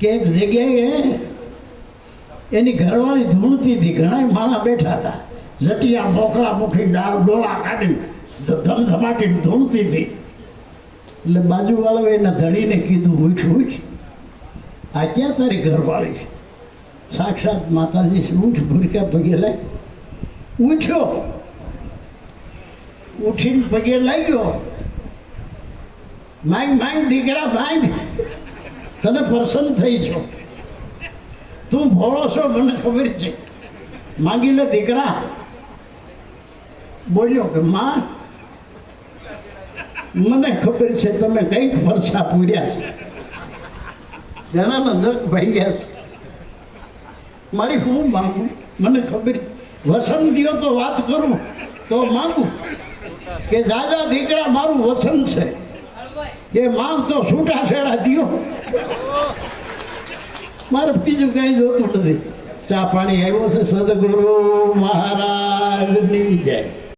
કે એક જગ્યાએ એની ઘરવાળી ધૂણતી હતી ઘણા માણસ બેઠા હતા. જટિયા મોકળા મૂકી ડાળ, ડોળા કાઢીને ધમધમાટીને ધૂણતી હતી. એટલે બાજુવાળાઓ એના ધણીને કીધું, ઉઠ ઉઠ. આ ક્યાં તારી ઘરવાળી છે? સાક્ષાત માતાજી ઉઠ, ભૂરકા પગે લઈ ઉઠ્યો ઉઠીને પગે લાગ્યો. માંગ માંગ, દીકરા, માંગ. તને પ્રસન્ન થઈ છો. તું ભોળો છો મને ખબર છે. માગી લે દીકરા. બોલ્યો કે, માં, મને ખબર છે તમે કંઈક ફરસા પૂર્યા છે. જણાના દક ભાઈ છે. મારી હું માગું? મને ખબર. વસન ગયો તો વાત કરું, તો માગું કે, દાદા, દીકરા, મારું વસન છે. એ મામ તો છૂટા છેડા દ્યો મારે બીજું કઈ જોતું નથી. ચા પાણી આવ્યો છે, સદગુરુ મહારાજની જય.